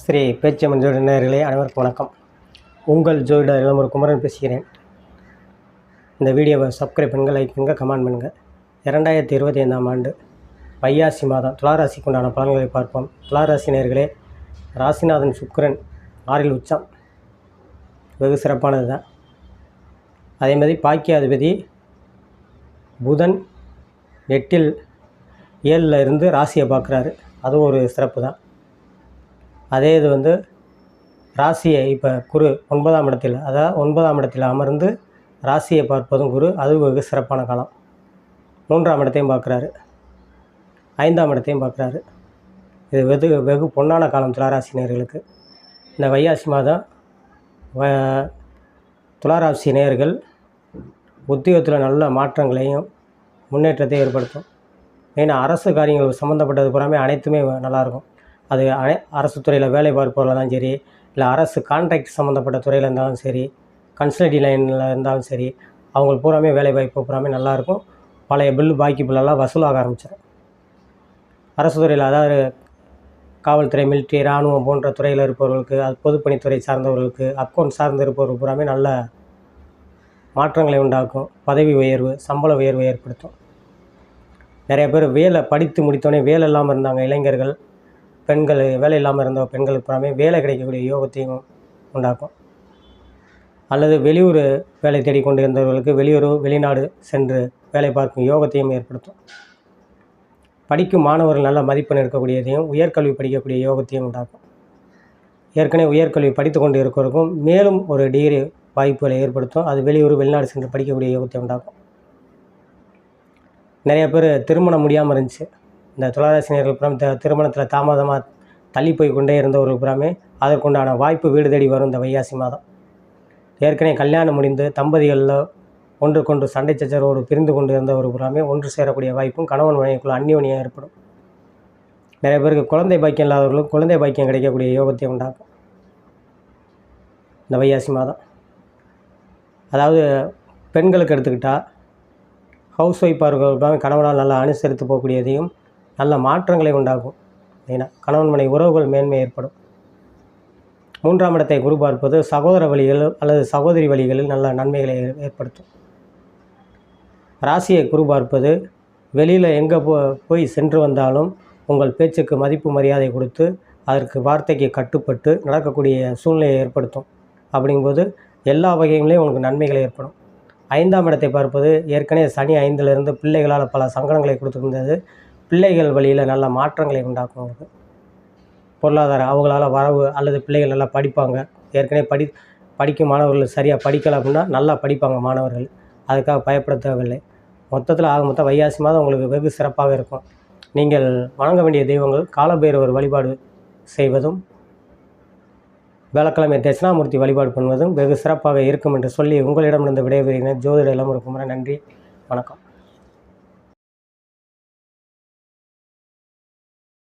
ஸ்ரீ பேச்சம்மன் ஜோதிட நேயர்களே அனைவருக்கும் வணக்கம். உங்கள் ஜோதிடர் இளமர் குமரன் பேசுகிறேன். இந்த வீடியோவை சப்ஸ்கிரைப் பண்ணுங்கள் லைக் பண்ணுங்கள் கமெண்ட் பண்ணுங்கள் இரண்டாயிரத்தி இருபத்தி ஐந்தாம் ஆண்டு வையாசி மாதம் துளாராசிக்கு உண்டான பலன்களை பார்ப்போம். துளாராசி நேயர்களே ராசிநாதன் சுக்கரன் ஆறில் உச்சம். வெகு சிறப்பானது தான் அதே மாதிரி பாக்கியாதிபதி புதன் எட்டில் ஏழில் இருந்து ராசியை பார்க்குறாரு. அதுவும் ஒரு சிறப்பு தான் அதே இது வந்து ராசியை இப்போ குரு ஒன்பதாம் இடத்தில் அதாவது ஒன்பதாம் இடத்தில் அமர்ந்து ராசியை பார்ப்பதும் குரு அது வெகு சிறப்பான காலம். மூன்றாம் இடத்தையும் பார்க்குறாரு. ஐந்தாம் இடத்தையும் பார்க்குறாரு. இது வெகு வெகு பொன்னான காலம் துளாராசி நேயர்களுக்கு இந்த வையாசி மாதம் வ- துளாராசி நேயர்கள் உத்தியோகத்தில் நல்ல மாற்றங்களையும் முன்னேற்றத்தையும் ஏற்படுத்தும். மெயினாக அரசு காரியங்கள் சம்மந்தப்பட்டது பூராமே அனைத்துமே நல்லாயிருக்கும். அது அனை அரசு துறையில் வேலை பார்ப்பவர்களாக இருந்தாலும் சரி இல்லை அரசு கான்ட்ராக்ட் சம்மந்தப்பட்ட துறையில் இருந்தாலும் சரி கன்சல்டி லைனில் இருந்தாலும் சரி அவங்களுக்கு பூராமே வேலை வாய்ப்பு பூராமே நல்லாயிருக்கும் பழைய பில்லு பாக்கி பில்லெல்லாம் வசூலாக ஆரம்பிச்சிடும் அரசு துறையில் அதாவது காவல்துறை மிலிட்ரி இராணுவம் போன்ற துறையில் இருப்பவர்களுக்கு அது பொதுப்பணித்துறை சார்ந்தவர்களுக்கு அக்கௌண்ட் சார்ந்து இருப்பவர்கள் பூராமே நல்ல மாற்றங்களை உண்டாக்கும் பதவி உயர்வு சம்பள உயர்வை ஏற்படுத்தும். நிறைய பேர் வேலை படித்து முடித்தோடனே வேலை இல்லாமல் இருந்தாங்க இளைஞர்கள். பெண்கள் வேலை இல்லாமல் இருந்த பெண்களுக்கு புறாமே வேலை கிடைக்கக்கூடிய யோகத்தையும் உண்டாக்கும். அல்லது வெளியூர் வேலை தேடிக்கொண்டு இருந்தவர்களுக்கு வெளியூர் வெளிநாடு சென்று வேலை பார்க்கும் யோகத்தையும் ஏற்படுத்தும். படிக்கும் மாணவர்கள் நல்ல மதிப்பெண் எடுக்கக்கூடியதையும் உயர்கல்வி படிக்கக்கூடிய யோகத்தையும் உண்டாக்கும். ஏற்கனவே உயர்கல்வி படித்து கொண்டு இருக்கிறவருக்கும் மேலும் ஒரு டிகிரி வாய்ப்புகளை ஏற்படுத்தும். அது வெளியூர் வெளிநாடு சென்று படிக்கக்கூடிய யோகத்தை உண்டாக்கும். நிறைய பேர் திருமணம் முடியாமல் இருந்துச்சு. இந்த துளாராசினியர்கள் புறம் த திருமணத்தில் தாமதமாக தள்ளி போய் கொண்டே இருந்தவர்கள் புறாமே அதற்குண்டான வாய்ப்பு வீடு தேடி வரும் இந்த வைகாசி மாதம். ஏற்கனவே கல்யாணம் முடிந்து தம்பதிகளில் ஒன்றுக்கொன்று சண்டை சச்சரவோடு பிரிந்து கொண்டு இருந்தவர் புறாமே ஒன்று சேரக்கூடிய வாய்ப்பும் கணவன் மனைவிக்குள்ள அந்நியோனியாக ஏற்படும். நிறைய பேருக்கு குழந்தை பாக்கியம் இல்லாதவர்களும் குழந்தை பாக்கியம் கிடைக்கக்கூடிய யோகத்தை உண்டாக்கும். இந்த வைகாசி மாதம். அதாவது பெண்களுக்கு எடுத்துக்கிட்டால் ஹவுஸ் ஒய்ஃபாக இருக்கிறவங்க கணவனால் நல்லா அனுசரித்து போகக்கூடியதையும் நல்ல மாற்றங்களை உண்டாகும். மெயினாக கணவன் மனை உறவுகள் மேன்மை ஏற்படும். மூன்றாம் இடத்தை குரு பார்ப்பது சகோதர வழிகள் அல்லது சகோதரி வழிகளில் நல்ல நன்மைகளை ஏ- ஏற்படுத்தும். ராசியை குரு பார்ப்பது வெளியில் எங்கே போ போய் சென்று வந்தாலும் உங்கள் பேச்சுக்கு மதிப்பு மரியாதை கொடுத்து அதற்கு வார்த்தைக்கு கட்டுப்பட்டு நடக்கக்கூடிய சூழ்நிலையை ஏற்படுத்தும். அப்படிங்கும்போது எல்லா வகைகளிலும் உங்களுக்கு நன்மைகள் ஏற்படும். ஐந்தாம் இடத்தை பார்ப்பது ஏற்கனவே சனி ஐந்திலிருந்து பிள்ளைகளால் பல சங்கடங்களை கொடுத்துருந்தது. பிள்ளைகள் வழியில் நல்ல மாற்றங்களை உண்டாக்கும் அவங்களுக்கு பொருளாதாரம் அவங்களால வரவு அல்லது பிள்ளைகள் நல்லா படிப்பாங்க. ஏற்கனவே படி படிக்கும் மாணவர்கள் சரியாக படிக்கலை அப்படின்னா நல்லா படிப்பாங்க மாணவர்கள். அதுக்காக பயப்பட தேவையில்லை. மொத்தத்தில் ஆக மொத்தம் வைகாசி மாதம் உங்களுக்கு வெகு சிறப்பாக இருக்கும். நீங்கள் வணங்க வேண்டிய தெய்வங்கள் காலபைரவர் வழிபாடு செய்வதும் வேளக்கிழமை தட்சிணாமூர்த்தி வழிபாடு பண்ணுவதும் வெகு சிறப்பாக இருக்கும் என்று சொல்லி உங்களிடமிருந்து விடைபெறுகிறேன். ஜோதிட இளமுறை குமரன் நன்றி வணக்கம்.